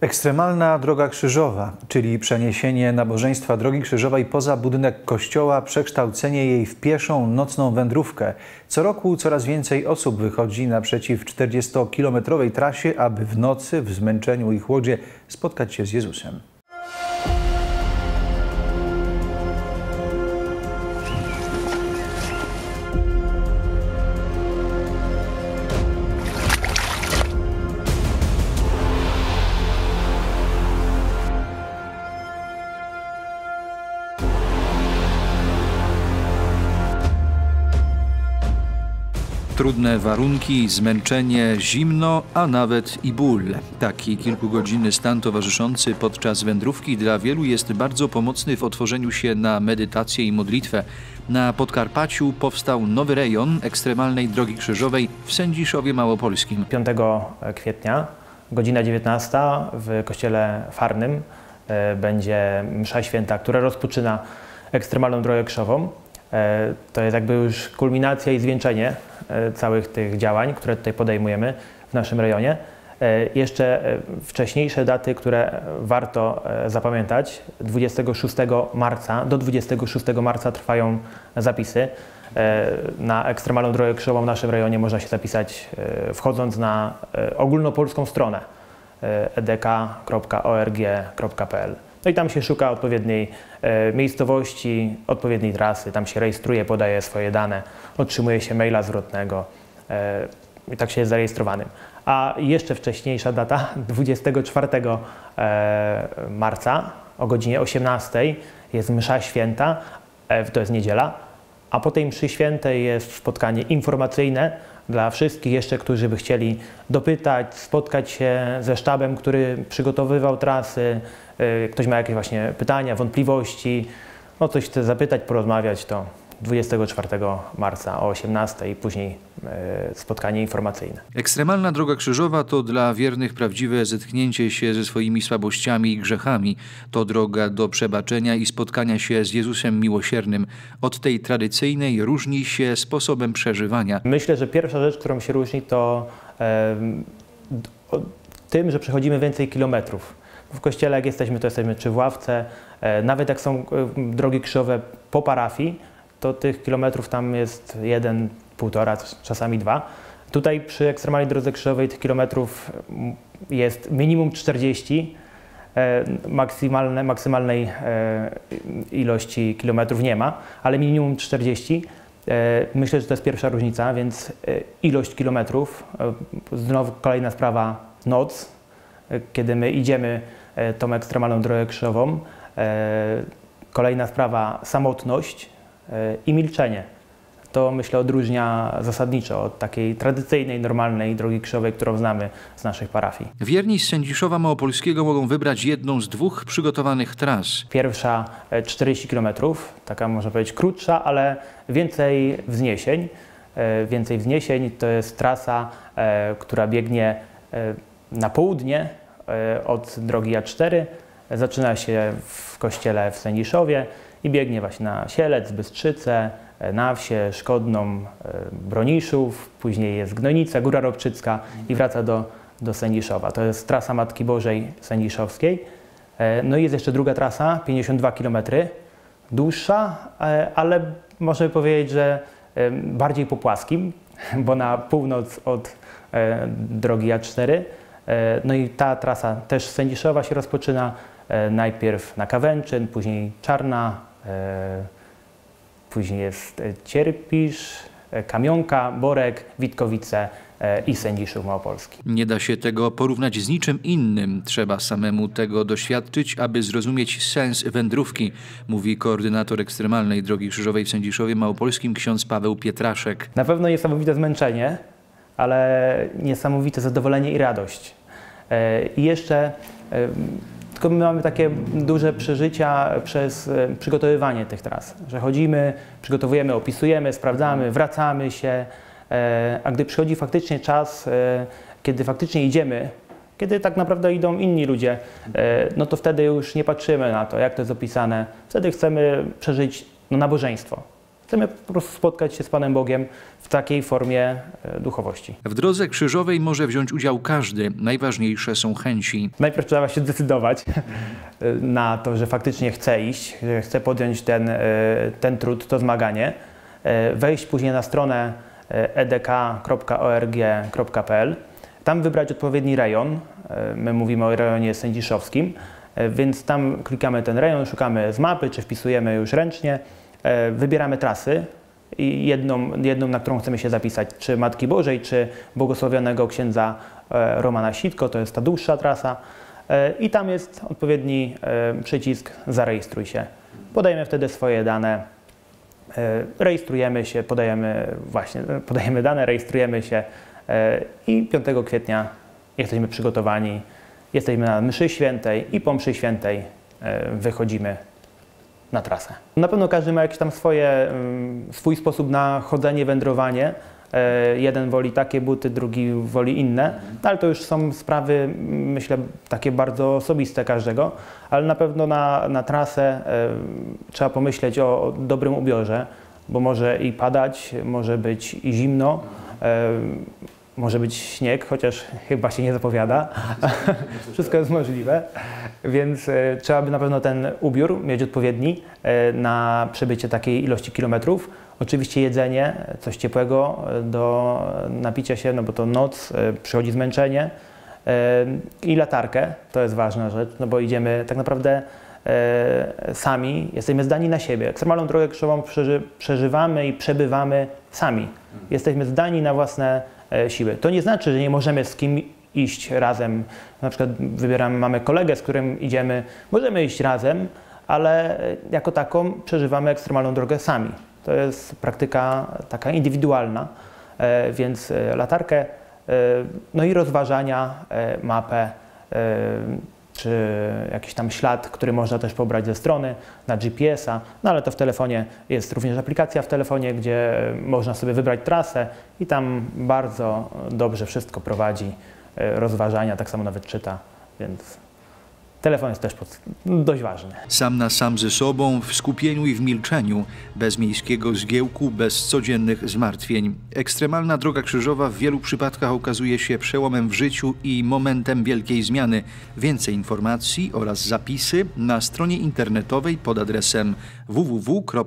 Ekstremalna droga krzyżowa, czyli przeniesienie nabożeństwa drogi krzyżowej poza budynek kościoła, przekształcenie jej w pieszą nocną wędrówkę. Co roku coraz więcej osób wychodzi naprzeciw 40-kilometrowej trasie, aby w nocy w zmęczeniu i chłodzie spotkać się z Jezusem. Trudne warunki, zmęczenie, zimno, a nawet i ból. Taki kilkugodzinny stan towarzyszący podczas wędrówki dla wielu jest bardzo pomocny w otworzeniu się na medytację i modlitwę. Na Podkarpaciu powstał nowy rejon ekstremalnej drogi krzyżowej w Sędziszowie Małopolskim. 5 kwietnia, godzina 19 w kościele Farnym e, będzie msza święta, która rozpoczyna ekstremalną drogę krzyżową. E, to jest jakby już kulminacja i zwieńczenie całych tych działań, które tutaj podejmujemy w naszym rejonie. E, jeszcze wcześniejsze daty, które warto zapamiętać. 26 marca, do 26 marca trwają zapisy. Na ekstremalną drogę krzyżową w naszym rejonie można się zapisać wchodząc na ogólnopolską stronę edk.org.pl. No i tam się szuka odpowiedniej e, miejscowości, odpowiedniej trasy, tam się rejestruje, podaje swoje dane, otrzymuje się maila zwrotnego e, i tak się jest zarejestrowanym. A jeszcze wcześniejsza data, 24 e, marca o godzinie 18 jest msza święta, to jest niedziela, a po tej mszy świętej jest spotkanie informacyjne dla wszystkich jeszcze, którzy by chcieli dopytać, spotkać się ze sztabem, który przygotowywał trasy, y, ktoś ma jakieś właśnie pytania, wątpliwości, no coś chce zapytać, porozmawiać, to 24 marca o 18 i później spotkanie informacyjne. Ekstremalna droga krzyżowa to dla wiernych prawdziwe zetknięcie się ze swoimi słabościami i grzechami. To droga do przebaczenia i spotkania się z Jezusem miłosiernym. Od tej tradycyjnej różni się sposobem przeżywania. Myślę, że pierwsza rzecz, którą się różni to e, tym, że przechodzimy więcej kilometrów. W kościele jak jesteśmy, to jesteśmy czy w ławce, e, nawet jak są drogi krzyżowe po parafii, to tych kilometrów tam jest jeden, półtora, czasami dwa. Tutaj przy ekstremalnej drodze krzyżowej tych kilometrów jest minimum 40, e, maksymalne, maksymalnej e, ilości kilometrów nie ma, ale minimum 40. E, myślę, że to jest pierwsza różnica, więc ilość kilometrów, znowu kolejna sprawa, noc, kiedy my idziemy tą ekstremalną drogę krzyżową. Kolejna sprawa, samotność, i milczenie. To myślę odróżnia zasadniczo od takiej tradycyjnej, normalnej drogi krzyżowej, którą znamy z naszych parafii. Wierni z Sędziszowa Małopolskiego mogą wybrać jedną z dwóch przygotowanych tras. Pierwsza 40 e, km, taka można powiedzieć krótsza, ale więcej wzniesień. E, więcej wzniesień to jest trasa, e, która biegnie na południe od drogi A4. Zaczyna się w kościele w Sędziszowie i biegnie właśnie na Sielec, Bystrzycę, e, na wsie, Szkodną, e, Broniszów, później jest Gnojnica, Góra Robczycka i wraca do, do Sędziszowa. To jest trasa Matki Bożej Sędziszowskiej. E, no i jest jeszcze druga trasa, 52 km, dłuższa, ale można by powiedzieć, że bardziej po płaskim, bo na północ od drogi A4. No i ta trasa też Sędziszowa się rozpoczyna, najpierw na Kawęczyn, później Czarna, później jest e, Cierpisz, e, Kamionka, Borek, Witkowice i Sędziszów Małopolski. Nie da się tego porównać z niczym innym. Trzeba samemu tego doświadczyć, aby zrozumieć sens wędrówki, mówi koordynator ekstremalnej Drogi Krzyżowej w Sędziszowie Małopolskim ksiądz Paweł Pietraszek. Na pewno niesamowite zmęczenie, ale niesamowite zadowolenie i radość. I jeszcze tylko my mamy takie duże przeżycia przez e, przygotowywanie tych tras, że chodzimy, przygotowujemy, opisujemy, sprawdzamy, wracamy się, e, a gdy przychodzi faktycznie czas, e, kiedy faktycznie idziemy, kiedy tak naprawdę idą inni ludzie, no to wtedy już nie patrzymy na to, jak to jest opisane. Wtedy chcemy przeżyć no, nabożeństwo. Chcemy po prostu spotkać się z Panem Bogiem w takiej formie e, duchowości. W drodze krzyżowej może wziąć udział każdy. Najważniejsze są chęci. Najpierw trzeba się zdecydować na to, że faktycznie chce iść, że chce podjąć ten, e, ten trud, to zmaganie, e, wejść później na stronę e, edk.org.pl, tam wybrać odpowiedni rejon. My mówimy o rejonie sędziszowskim, więc tam klikamy ten rejon, szukamy z mapy, czy wpisujemy już ręcznie, wybieramy trasy, jedną, jedną, na którą chcemy się zapisać, czy Matki Bożej, czy błogosławionego księdza Romana Sitko, to jest ta dłuższa trasa. E, i tam jest odpowiedni e, przycisk zarejestruj się. Podajemy wtedy swoje dane, e, rejestrujemy się, podajemy właśnie, podajemy dane, rejestrujemy się i 5 kwietnia jesteśmy przygotowani, jesteśmy na mszy świętej i po mszy świętej wychodzimy na trasę. Na pewno każdy ma jakiś tam swoje, mm, swój sposób na chodzenie, wędrowanie. E, jeden woli takie buty, drugi woli inne, no, ale to już są sprawy, myślę, takie bardzo osobiste każdego, ale na pewno na, na trasę e, trzeba pomyśleć o, o dobrym ubiorze, bo może i padać, może być i zimno, e, może być śnieg, chociaż chyba się nie zapowiada. Wszystko jest możliwe, więc trzeba by na pewno ten ubiór mieć odpowiedni na przebycie takiej ilości kilometrów. Oczywiście jedzenie, coś ciepłego e, do napicia się, no bo to noc, e, przychodzi zmęczenie e, i latarkę, to jest ważna rzecz, no bo idziemy tak naprawdę sami, jesteśmy zdani na siebie. Ekstremalną drogę krzyżową przeży, przeżywamy i przebywamy sami. Jesteśmy zdani na własne siły. To nie znaczy, że nie możemy z kim iść razem. Na przykład wybieramy, mamy kolegę, z którym idziemy, możemy iść razem, ale jako taką przeżywamy ekstremalną drogę sami. To jest praktyka taka indywidualna, e, więc e, latarkę, e, no i rozważania, mapę, czy jakiś tam ślad, który można też pobrać ze strony na GPS-a, no ale to w telefonie jest również aplikacja w telefonie, gdzie można sobie wybrać trasę i tam bardzo dobrze wszystko prowadzi, rozważania, tak samo nawet czyta, więc Telefon jest też dość ważny. Sam na sam ze sobą, w skupieniu i w milczeniu, bez miejskiego zgiełku, bez codziennych zmartwień. Ekstremalna droga krzyżowa w wielu przypadkach okazuje się przełomem w życiu i momentem wielkiej zmiany. Więcej informacji oraz zapisy na stronie internetowej pod adresem www.edk.org.pl